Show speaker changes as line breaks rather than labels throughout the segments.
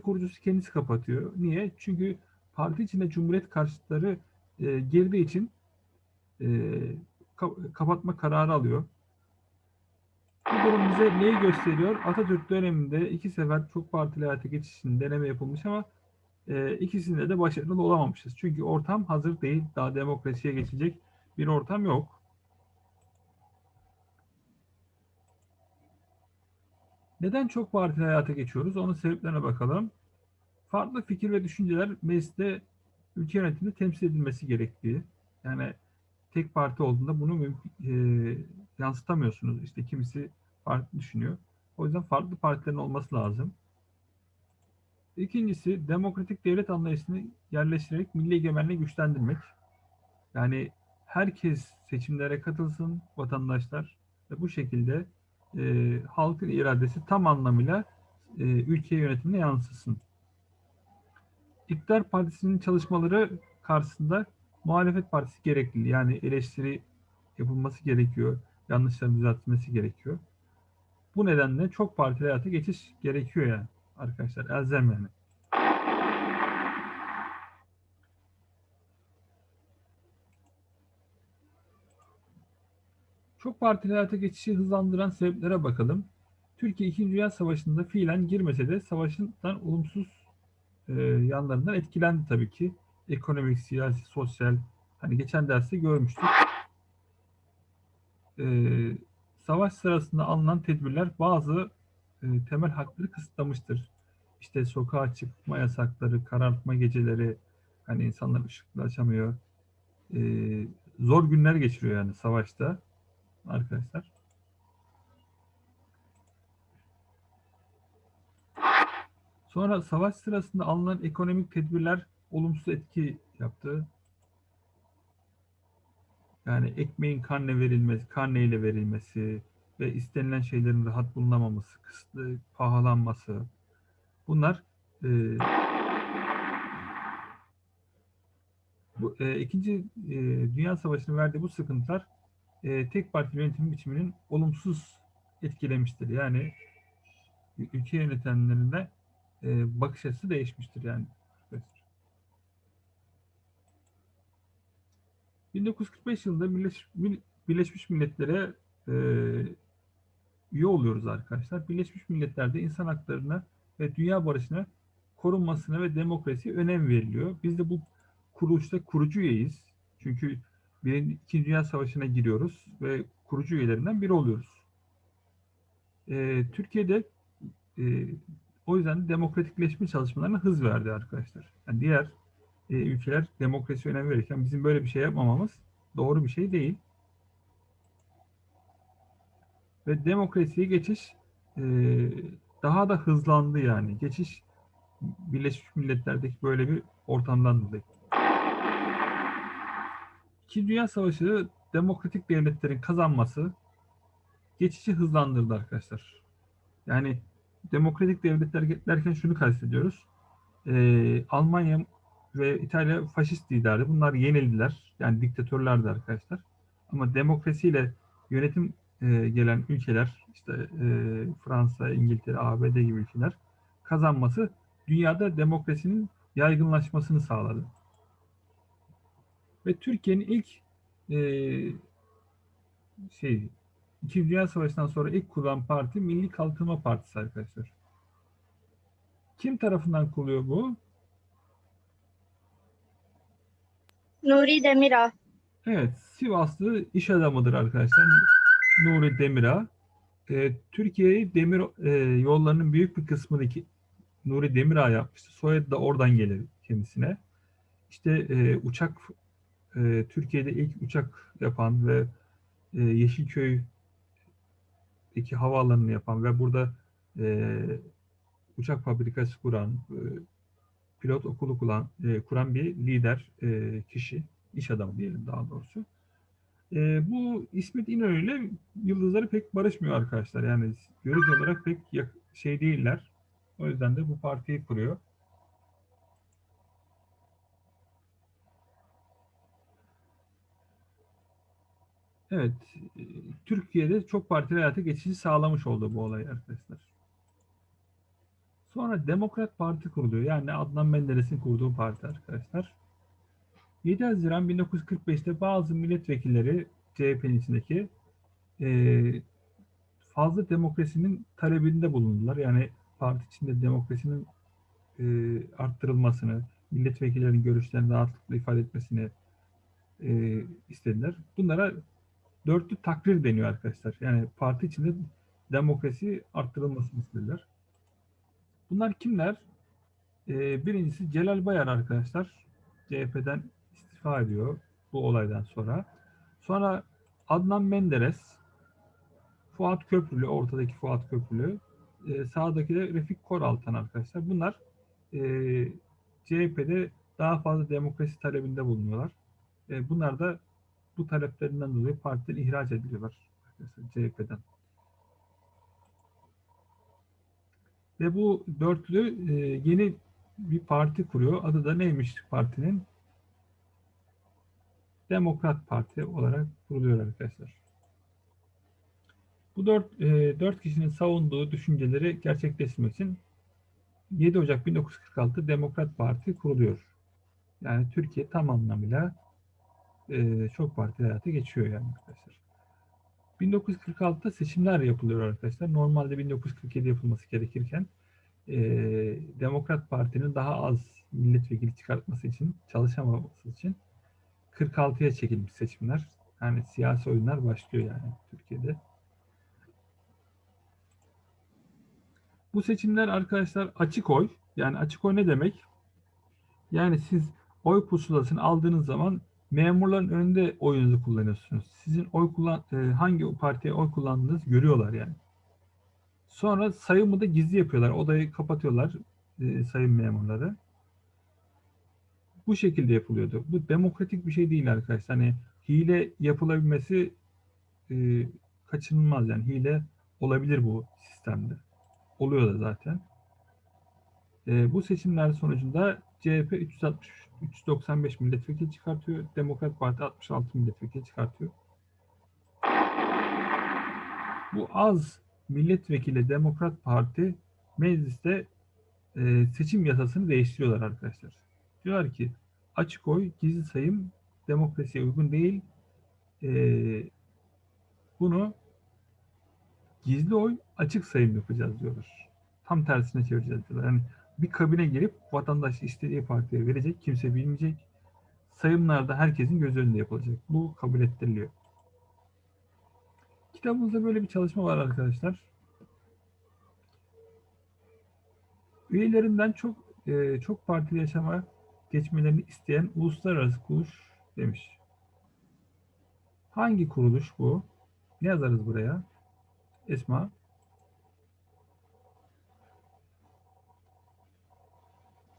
kurucusu kendisi kapatıyor. Niye? Çünkü parti içinde cumhuriyet karşıtları e, girdiği için e, ka- kapatma kararı alıyor. Bu durum bize neyi gösteriyor? Atatürk döneminde iki sefer çok partili hayata geçiş için deneme yapılmış ama e, ikisinde de başarılı olamamışız. Çünkü ortam hazır değil. Daha demokrasiye geçecek bir ortam yok. Neden çok partili hayata geçiyoruz? Onun sebeplerine bakalım. Farklı fikir ve düşünceler mecliste ülke yönetiminde temsil edilmesi gerektiği. Yani tek parti olduğunda bunu e, yansıtamıyorsunuz. İşte kimisi farklı düşünüyor. O yüzden farklı partilerin olması lazım. İkincisi demokratik devlet anlayışını yerleştirerek milli egemenliği güçlendirmek. Yani herkes seçimlere katılsın vatandaşlar ve bu şekilde e, halkın iradesi tam anlamıyla e, ülke yönetimine yansısın. İktidar Partisi'nin çalışmaları karşısında muhalefet partisi gerekli. Yani eleştiri yapılması gerekiyor. Yanlışların düzeltilmesi gerekiyor. Bu nedenle çok partili hayata geçiş gerekiyor yani arkadaşlar. Elzem yani. Çok partili hayata geçişi hızlandıran sebeplere bakalım. Türkiye 2. Dünya Savaşı'nda fiilen girmese de savaşından olumsuz e, yanlarından etkilendi tabii ki. Ekonomik, siyasi, sosyal. Hani geçen derste görmüştük. E, savaş sırasında alınan tedbirler bazı e, temel hakları kısıtlamıştır. İşte sokağa çıkma yasakları, karartma geceleri, hani insanlar ışıkla açamıyor. E, zor günler geçiriyor yani savaşta arkadaşlar. Sonra savaş sırasında alınan ekonomik tedbirler olumsuz etki yaptı. Yani ekmeğin karne verilmesi, karneyle verilmesi ve istenilen şeylerin rahat bulunamaması, kısıtlı pahalanması. Bunlar e, bu e, ikinci e, Dünya Savaşı'nın verdiği bu sıkıntılar e, tek parti yönetim biçiminin olumsuz etkilemiştir. Yani ülke yönetenlerinde e, bakış açısı değişmiştir yani. 1945 yılında Birleş, Birleşmiş Milletler'e e, üye oluyoruz arkadaşlar. Birleşmiş Milletler'de insan haklarına ve dünya barışına korunmasına ve demokrasiye önem veriliyor. Biz de bu kuruluşta kurucu üyeyiz. Çünkü Birinci, İkinci Dünya Savaşı'na giriyoruz ve kurucu üyelerinden biri oluyoruz. E, Türkiye'de e, o yüzden demokratikleşme çalışmalarına hız verdi arkadaşlar. Yani diğer e, ülkeler demokrasi önem verirken bizim böyle bir şey yapmamamız doğru bir şey değil. Ve demokrasiye geçiş e, daha da hızlandı yani. Geçiş Birleşmiş Milletler'deki böyle bir ortamdan dolayı. İkinci Dünya Savaşı demokratik devletlerin kazanması geçişi hızlandırdı arkadaşlar. Yani demokratik devletler derken şunu kastediyoruz. Ee, Almanya ve İtalya faşist liderdi. Bunlar yenildiler. Yani diktatörlerdi arkadaşlar. Ama demokrasiyle yönetim e, gelen ülkeler, işte e, Fransa, İngiltere, ABD gibi ülkeler kazanması dünyada demokrasinin yaygınlaşmasını sağladı. Ve Türkiye'nin ilk e, şey İkinci Dünya Savaşı'ndan sonra ilk kurulan parti Milli Kalkınma Partisi arkadaşlar. Kim tarafından kuruluyor bu?
Nuri Demirağ.
Evet, Sivaslı iş adamıdır arkadaşlar. Nuri Demirağ. E, Türkiye'yi demir e, yollarının büyük bir kısmını ki, Nuri Demirağ yapmıştı. Soyadı da oradan gelir kendisine. İşte e, uçak e, Türkiye'de ilk uçak yapan ve e, Yeşilköy'deki havaalanını yapan ve burada e, uçak fabrikası kuran, e, pilot okulu kuran, e, kuran bir lider e, kişi, iş adamı diyelim daha doğrusu. E, bu İsmet İnönü ile yıldızları pek barışmıyor arkadaşlar. Yani görüş olarak pek şey değiller. O yüzden de bu partiyi kuruyor. Evet, e, Türkiye'de çok partili hayata geçişi sağlamış oldu bu olay arkadaşlar. Sonra Demokrat Parti kuruluyor. Yani Adnan Menderes'in kurduğu parti arkadaşlar. 7 Haziran 1945'te bazı milletvekilleri CHP'nin içindeki eee, fazla demokrasinin talebinde bulundular. Yani parti içinde demokrasinin eee, arttırılmasını, milletvekillerinin görüşlerini rahatlıkla ifade etmesini eee, istediler. Bunlara dörtlü takrir deniyor arkadaşlar. Yani parti içinde demokrasi arttırılmasını istediler. Bunlar kimler? Ee, birincisi Celal Bayar arkadaşlar. CHP'den istifa ediyor bu olaydan sonra. Sonra Adnan Menderes, Fuat Köprülü, ortadaki Fuat Köprülü, e, sağdaki de Refik Koraltan arkadaşlar. Bunlar e, CHP'de daha fazla demokrasi talebinde bulunuyorlar. E, bunlar da bu taleplerinden dolayı partiden ihraç ediliyorlar CHP'den. Ve bu dörtlü e, yeni bir parti kuruyor. Adı da neymiş partinin? Demokrat Parti olarak kuruluyor arkadaşlar. Bu dört, e, dört kişinin savunduğu düşünceleri gerçekleştirmek için 7 Ocak 1946 Demokrat Parti kuruluyor. Yani Türkiye tam anlamıyla e, çok parti hayata geçiyor yani arkadaşlar. 1946'da seçimler yapılıyor arkadaşlar. Normalde 1947 yapılması gerekirken e, Demokrat Parti'nin daha az milletvekili çıkartması için, çalışamaması için 46'ya çekilmiş seçimler. Yani siyasi oyunlar başlıyor yani Türkiye'de. Bu seçimler arkadaşlar açık oy. Yani açık oy ne demek? Yani siz oy pusulasını aldığınız zaman memurların önünde oyunuzu kullanıyorsunuz. Sizin oy kullan e, hangi partiye oy kullandığınızı görüyorlar yani. Sonra sayımı da gizli yapıyorlar. Odayı kapatıyorlar e, sayım memurları. Bu şekilde yapılıyordu. Bu demokratik bir şey değil arkadaşlar. Hani hile yapılabilmesi e, kaçınılmaz yani. Hile olabilir bu sistemde. Oluyor da zaten. E, bu seçimler sonucunda CHP 360 395 milletvekili çıkartıyor. Demokrat Parti 66 milletvekili çıkartıyor. Bu az milletvekili Demokrat Parti mecliste e, seçim yasasını değiştiriyorlar arkadaşlar. Diyorlar ki açık oy, gizli sayım demokrasiye uygun değil. E, bunu gizli oy, açık sayım yapacağız diyorlar. Tam tersine çevireceğiz diyorlar. Yani bir kabine girip vatandaş istediği partiye verecek, kimse bilmeyecek. Sayımlarda herkesin göz önünde yapılacak. Bu kabul ettiriliyor. Kitabımızda böyle bir çalışma var arkadaşlar. Üyelerinden çok e, çok partili yaşama geçmelerini isteyen uluslararası kuruluş demiş. Hangi kuruluş bu? Ne yazarız buraya? Esma.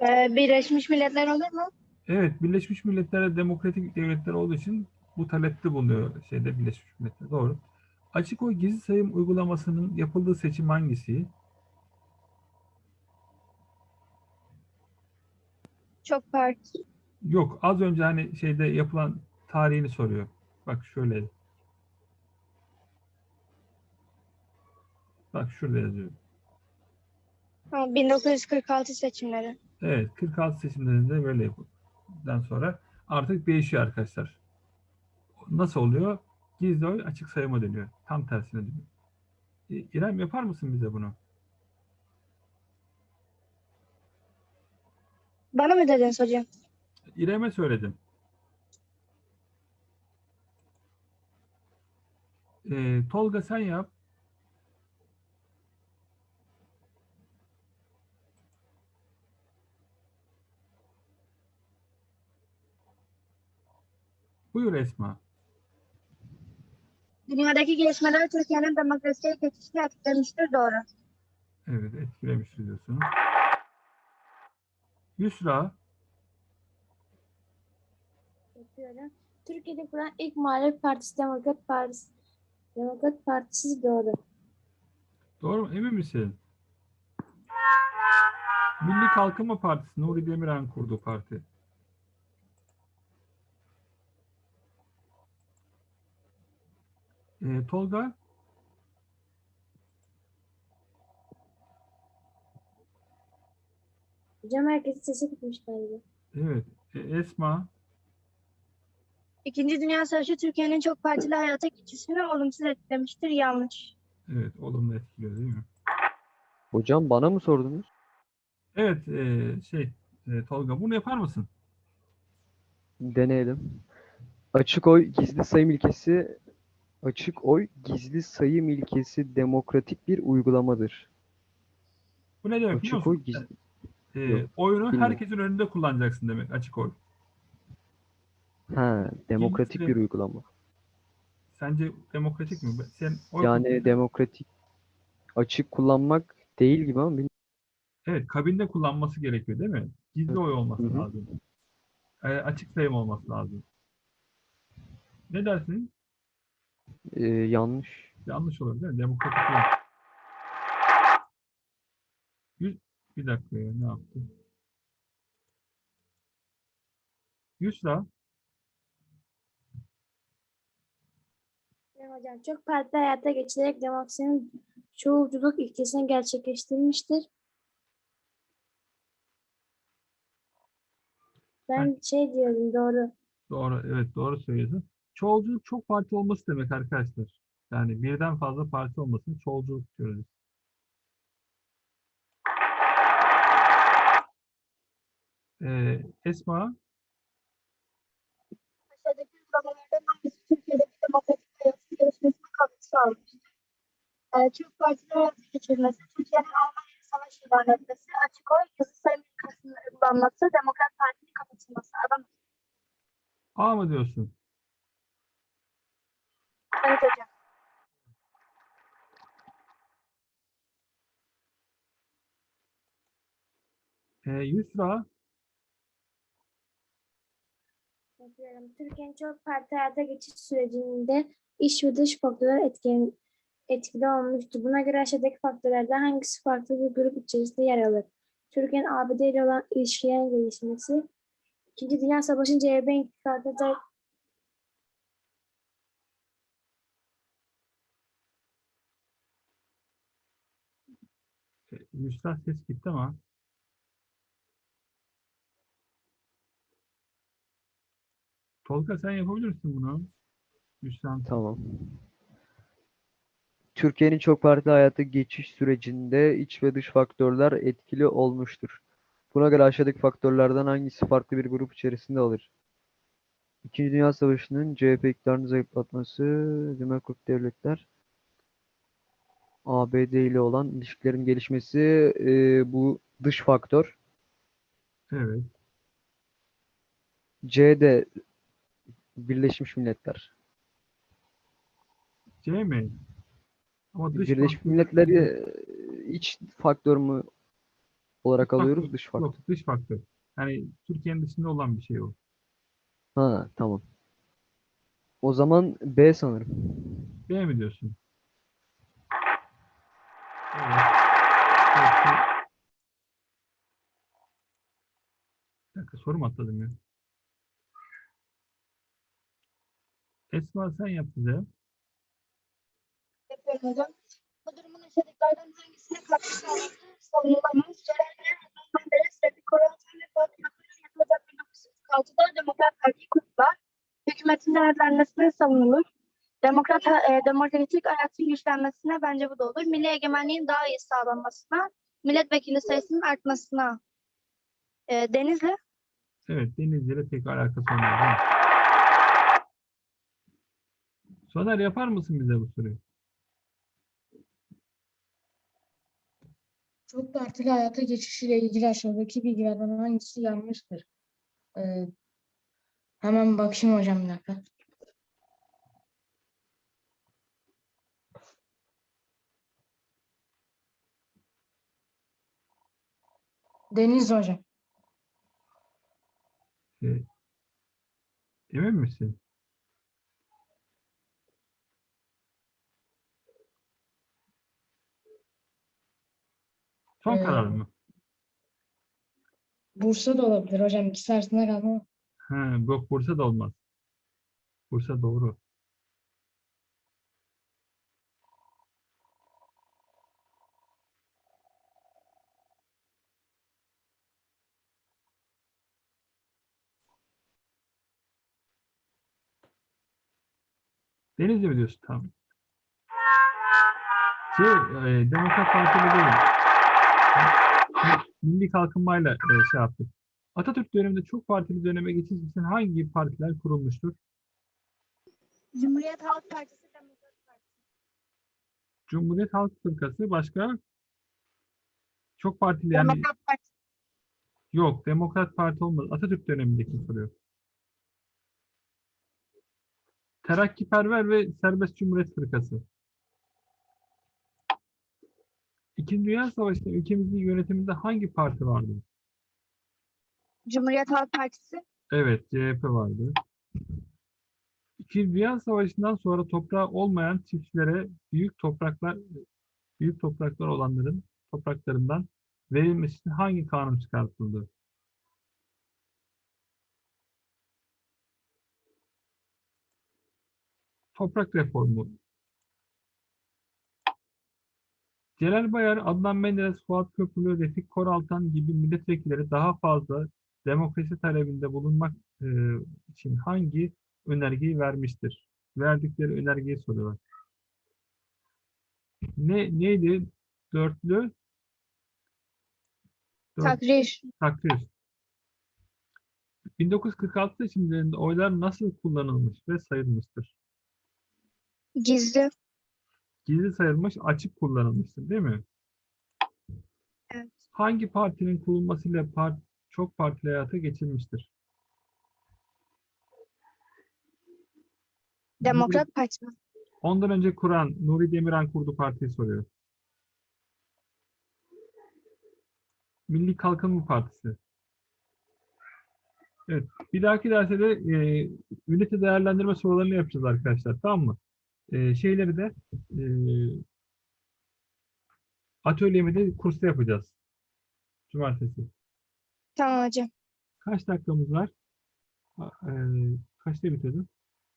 Ee, Birleşmiş Milletler olur mu?
Evet, Birleşmiş Milletler demokratik devletler olduğu için bu talepte bulunuyor şeyde Birleşmiş Milletler. Doğru. Açık oy gizli sayım uygulamasının yapıldığı seçim hangisi?
Çok parti.
Yok, az önce hani şeyde yapılan tarihini soruyor. Bak şöyle. Bak şurada yazıyor.
Ha, 1946 seçimleri.
Evet, 46 seçimlerinde böyle yapıldıktan sonra artık değişiyor arkadaşlar. Nasıl oluyor? Gizli oy açık sayıma dönüyor. Tam tersine dönüyor. İrem yapar mısın bize bunu?
Bana mı dediniz hocam?
İrem'e söyledim. E, Tolga sen yap. Buyur Esma.
Dünyadaki gelişmeler Türkiye'nin demokrasiye geçişini etkilemiştir. Doğru.
Evet etkilemiştir diyorsun. Yusra.
Yapıyorum. Türkiye'de kurulan ilk muhalefet partisi Demokrat Partisi. Demokrat Partisi doğru.
Doğru mu? Emin misin? Milli Kalkınma Partisi Nuri Demirhan kurduğu parti. Ee, Tolga
Hocam herkesin sesi gitmiş galiba.
Evet. E, Esma.
İkinci Dünya Savaşı Türkiye'nin çok partili hayata geçişini olumsuz etkilemiştir. Yanlış.
Evet. Olumlu etkiliyor değil mi?
Hocam bana mı sordunuz?
Evet. e, şey e, Tolga bunu yapar mısın?
Deneyelim. Açık oy gizli sayım ilkesi açık oy gizli sayım ilkesi demokratik bir uygulamadır.
Bu ne demek biliyor
Açık oy
musun?
gizli.
E,
Yok,
oyunu
bilmiyorum.
herkesin önünde kullanacaksın demek açık oy.
Ha, demokratik
Gizli-
bir uygulama.
Sence demokratik mi? Sen oy
Yani demokratik açık kullanmak değil gibi ama bilmiyorum.
Evet, kabinde kullanması gerekiyor değil mi? Gizli oy olması
Hı hı.
lazım. E, açık sayım olması lazım. Ne dersin?
Ee, yanlış.
Yanlış mi? Demokratik değil. Yüz, bir dakika ya, ne yaptı? Yusra,
Benim hocam çok partili hayata geçilerek demokrasinin çoğulculuk ilkesini gerçekleştirmiştir. Ben şey diyorum doğru.
doğru, evet doğru söylüyorsun. Çoğulculuk çok parti olması demek arkadaşlar. Yani birden fazla parti olmasını çoğulculuk diyoruz. Ee, Esma,
Aşağıdaki uygulamalardan hangisi Türkiye'deki demokratik hayatın gelişmesine katkı sağlamıştır? Ee, Türk partili hayata geçirmesi, Türkiye'nin Almanya'ya savaş ilan etmesi, açık oy, yazı sayım ilkesini uygulanması, Demokrat Parti'nin kapatılması. Adam
A mı diyorsun?
evet hocam.
Ee, Yusra,
Bakıyorum. Türkiye'nin çok parti hayata geçiş sürecinde iç ve dış faktörler etken, etkili olmuştur. Buna göre aşağıdaki faktörlerden hangisi farklı bir grup içerisinde yer alır? Türkiye'nin ABD ile olan ilişkilerin gelişmesi, İkinci Dünya Savaşı'nın CHP intikadına
e, Yusra ses gitti ama. Tolga sen yapabilirsin bunu. Yusra.
Tamam. Türkiye'nin çok partili hayata geçiş sürecinde iç ve dış faktörler etkili olmuştur. Buna göre aşağıdaki faktörlerden hangisi farklı bir grup içerisinde alır? İkinci Dünya Savaşı'nın CHP iktidarını zayıflatması, demokratik devletler, ABD ile olan ilişkilerin gelişmesi, e, bu dış faktör.
Evet.
C de Birleşmiş Milletler.
C mi? Ama dış
Birleşmiş
faktör-
Milletleri e, iç faktör mü olarak alıyoruz, dış faktör.
Yok dış faktör. Yani Türkiye'nin dışında olan bir şey o.
Ha, tamam. O zaman B sanırım.
B mi diyorsun? Evet. Bir dakika soru mu atladım ya? Esma sen yap bize.
Yapıyorum hocam. Bu durumun aşağıdakilerden hangisine katkı sağladığı savunulamaz. Cerenler uzun beri sürekli korumasyon ve politikasıyla yapılacak 1946'da Demokrat Parti'yi kurdular. Hükümetin denetlenmesine savunulur. Demokrat, e, demokratik hayatın güçlenmesine bence bu da olur. Milli egemenliğin daha iyi sağlanmasına, milletvekili sayısının artmasına. E, Denizli.
Evet, denizlere pek alakası olmaz. Soner yapar mısın bize bu soruyu?
Çok partili hayata geçişiyle ilgili aşağıdaki bilgilerden hangisi yanlıştır? Ee, hemen bakayım hocam bir dakika. Deniz hocam.
Ee, emin misin? Son
ee,
karar mı?
Bursa da olabilir hocam. İkisi arasında kalma.
Ha, yok Bursa da olmaz. Bursa doğru. Denizli mi diyorsun? Tamam. Şey, e, Demokrat Partili değil. Milli Kalkınmayla e, şey yaptık. Atatürk döneminde çok partili döneme geçiş için hangi partiler kurulmuştur?
Cumhuriyet Halk Partisi, Demokrat Partisi.
Cumhuriyet Halk Fırkası başka? Çok partili yani
Demokrat Partisi.
yok. Demokrat Parti olmaz. Atatürk dönemindeki soruyor. Terakkiperver ve Serbest Cumhuriyet Fırkası. İkinci Dünya Savaşı'nda ülkemizin yönetiminde hangi parti vardı?
Cumhuriyet Halk Partisi.
Evet, CHP vardı. İkinci Dünya Savaşı'ndan sonra toprağı olmayan çiftçilere büyük topraklar büyük topraklar olanların topraklarından verilmesi için hangi kanun çıkartıldı? Toprak reformu. Celal Bayar, Adnan Menderes, Fuat Köprülü, Refik Koraltan gibi milletvekilleri daha fazla demokrasi talebinde bulunmak e, için hangi önergeyi vermiştir? Verdikleri önergeyi soruyorlar. Ne neydi? Dörtlü Dört-
Takrir.
takdir. 1946 seçimlerinde oylar nasıl kullanılmış ve sayılmıştır?
Gizli.
Gizli sayılmış, açık kullanılmıştır, değil mi?
Evet.
Hangi partinin kurulmasıyla part, çok partili hayata geçilmiştir?
Demokrat Partisi.
Ondan önce kuran Nuri Demirhan kurdu partiyi soruyor. Milli Kalkınma Partisi. Evet. Bir dahaki derste de e, ünite değerlendirme sorularını yapacağız arkadaşlar. Tamam mı? E, şeyleri de e, atölyemi de kursta yapacağız. Cumartesi.
Tamam hocam.
Kaç dakikamız var? E, kaçta bitirdim?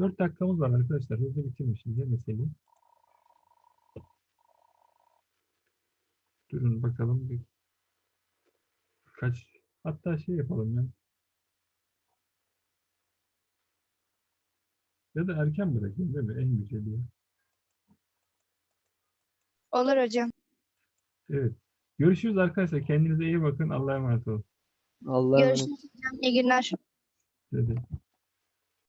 4 dakikamız var arkadaşlar. Hızlı bitirmişiz ya meseleyi. Durun bakalım. Bir, kaç hatta şey yapalım ya. Ya da erken bırakayım değil mi? En güzeli ya.
Olur hocam.
Evet. Görüşürüz arkadaşlar. Kendinize iyi bakın. Allah'a emanet olun.
Allah'a emanet.
Görüşürüz hocam. İyi günler.
Dedi.